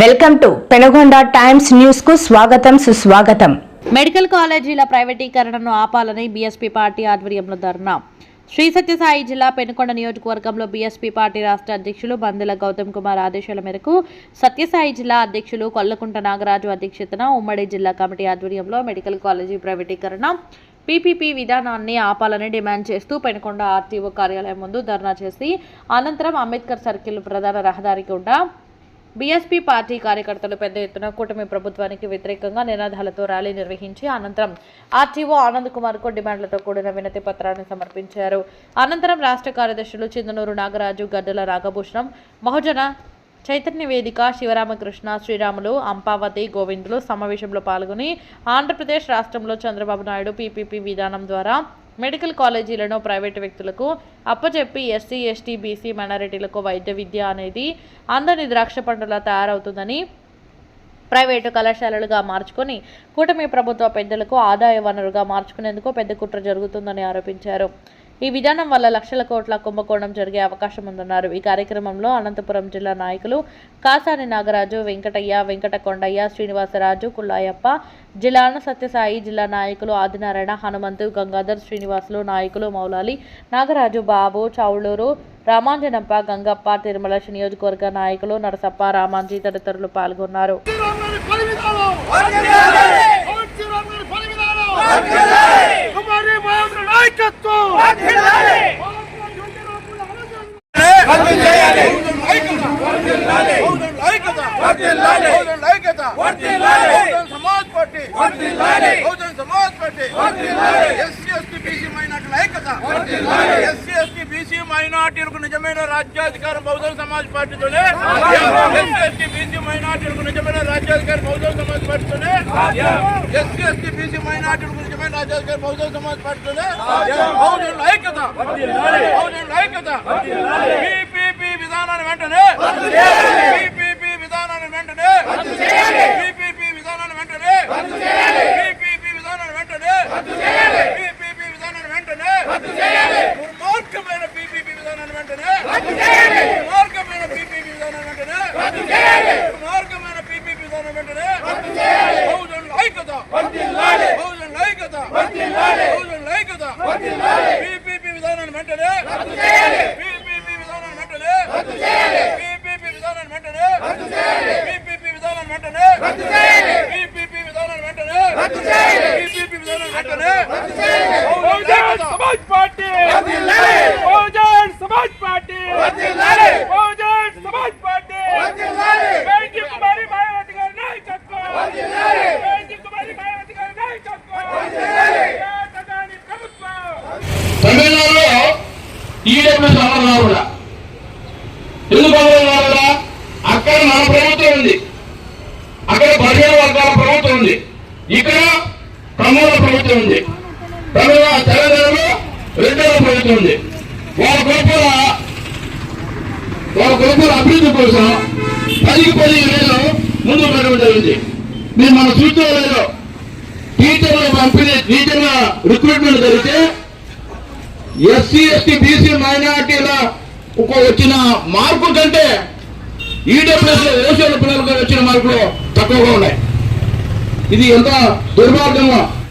Welcome to Penagonda times న్యూస్కు స్వాగతం సుస్వాగతం. మెడికల్ కాలేజీల ప్రైవేటీకరణను ఆపాలని బీఎస్పీ పార్టీ ఆధ్వర్యంలో ధర్నా. శ్రీ సత్యసాయి జిల్లా పెనుకొండ నియోజకవర్గంలో బీఎస్పీ పార్టీ రాష్ట్ర అధ్యక్షులు బందెల గౌతమ్ కుమార్ ఆదేశాల మేరకు సత్యసాయి జిల్లా అధ్యక్షులు కొల్లకుంట నాగరాజు అధ్యక్షతన ఉమ్మడి జిల్లా కమిటీ ఆధ్వర్యంలో మెడికల్ కాలేజీ ప్రైవేటీకరణ. పీపీపీ విధానాన్ని ఆపాలని డిమాండ్ చేస్తూ పెనుకొండ ఆర్టీఓ కార్యాలయం ముందు ధర్నా చేసి అనంతరం అంబేద్కర్ సర్కిల్ ప్రధాన రహదారి గుండా బీఎస్పీ పార్టీ కార్యకర్తలు పెద్ద ఎత్తున కూటమి ప్రభుత్వానికి వ్యతిరేకంగా నినాదాలతో ర్యాలీ నిర్వహించి అనంతరం ఆర్టీఓ ఆనంద్ కుమార్కు డిమాండ్లతో కూడిన వినతి పత్రాన్ని సమర్పించారు. అనంతరం రాష్ట్ర కార్యదర్శులు చిందనూరు నాగరాజు గడ్డల రాఘభూషణం మహోజన చైతన్య వేదిక శివరామకృష్ణ శ్రీరాములు అంపావతి గోవిందులు సమావేశంలో పాల్గొని ఆంధ్రప్రదేశ్ రాష్ట్రంలో చంద్రబాబు నాయుడు పీపీపీ విధానం ద్వారా మెడికల్ కాలేజీలను ప్రైవేటు వ్యక్తులకు అప్పచెప్పి ఎస్సీ ఎస్టీ బీసీ మైనారిటీలకు వైద్య విద్య అనేది అందని ద్రాక్ష పండులా తయారవుతుందని ప్రైవేటు కళాశాలలుగా మార్చుకొని కూటమి ప్రభుత్వ పెద్దలకు ఆదాయ వనరుగా మార్చుకునేందుకు పెద్ద కుట్ర జరుగుతుందని ఆరోపించారు. ఈ విధానం వల్ల లక్షల కోట్ల కుంభకోణం జరిగే అవకాశం ఉందన్నారు. ఈ కార్యక్రమంలో అనంతపురం జిల్లా నాయకులు కాసాని నాగరాజు వెంకటయ్య వెంకట కొండయ్య శ్రీనివాసరాజు కుల్లాయప్ప జిల్లాన సత్యసాయి జిల్లా నాయకులు ఆదినారాయణ హనుమంతు గంగాధర్ శ్రీనివాసులు నాయకులు మౌలాలి నాగరాజు బాబు చౌళూరు రామాంజనప్ప గంగప్ప తిరుమల నియోజకవర్గ నాయకులు నరసప్ప రామాంజీ తదితరులు పాల్గొన్నారు. నాయకత్వం Samaj party Bahujan Samaj party SC ST BC మైనార్టీల ఐక్యత ఎస్సీ ఎస్టీ బీసీ మైనార్టీలకు నిజమైన రాజ్యాధికారం బహుజన సమాజ్ పార్టీతోనే ఎస్సీ ఎస్టీ బీసీ మైనార్టీలకు నిజమైన రాజ్యాధికారం బహుజన సమాజ్ పార్టీతోనే ఎస్సీ ఎస్టీ బీసీ మైనార్టీలకు నిజమైన రాజ్యాధికారం బహుజన సమాజ్ పార్టీతోనే బహుజనుల ఐక్యత బహుజనుల ఐక్యత పీపీపీ విధానాన్ని వెంటనే పీపీపీ విధానాన్ని వెంటనే పీపీపీ విధానాన్ని వెంటనే పీపీపీ విధానాన్ని వెంటనే పీపీపీ విధానాన్ని వెంటనే దుర్మార్గమైన పీపీపీ విధానాన్ని వెంటనే దుర్మార్గమైన పీపీపీ విధానాన్ని మార్గమైన పీపీపీ విధానం వెంటనే బహుజనుల ఐక్యత బహుజనుల ఐక్యత బహుజనుల ఐక్యత పీపీపీ విధానాన్ని వెంటనే పీపీపీ విధానాన్ని వెంటనే పీపీపీ విధానాన్ని వెంటనే పీపీపీ విధానాన్ని వెంటనే పీపీపీ విధానాన్ని వెంటనే పీపీపీ విధానం వెంటనే Bahujan Samaj party Bahujan Samaj party EWS అమలు కావాలా ఎందుకు అమలు కావాలా అక్కడ మన ప్రభుత్వం ఉంది. అక్కడ బలహీన వర్గాల ప్రభుత్వం ఉంది. ఇక్కడ కమ్ముల ప్రభుత్వం ఉంది. తమిళ తెలంగాణలో రెండవ ప్రభుత్వం ఉంది. వాళ్ళ గొప్పల వాళ్ళ గొప్పల అభివృద్ధి కోసం పదికి పది వేలు ముందు పెట్టడం జరిగింది. మీరు మన సూచనలలో టీచర్ల పంపిణీ టీచర్ల రిక్రూట్మెంట్ జరిగితే ఎస్సీ ఎస్టీ బీసీ మైనార్టీల వచ్చిన మార్పు కంటే ఈడబ్ల్యూఎస్ ఓసీల పిల్లలకు వచ్చిన మార్కులు తక్కువగా ఉన్నాయి. ఇది ఎంత దుర్మార్గంగా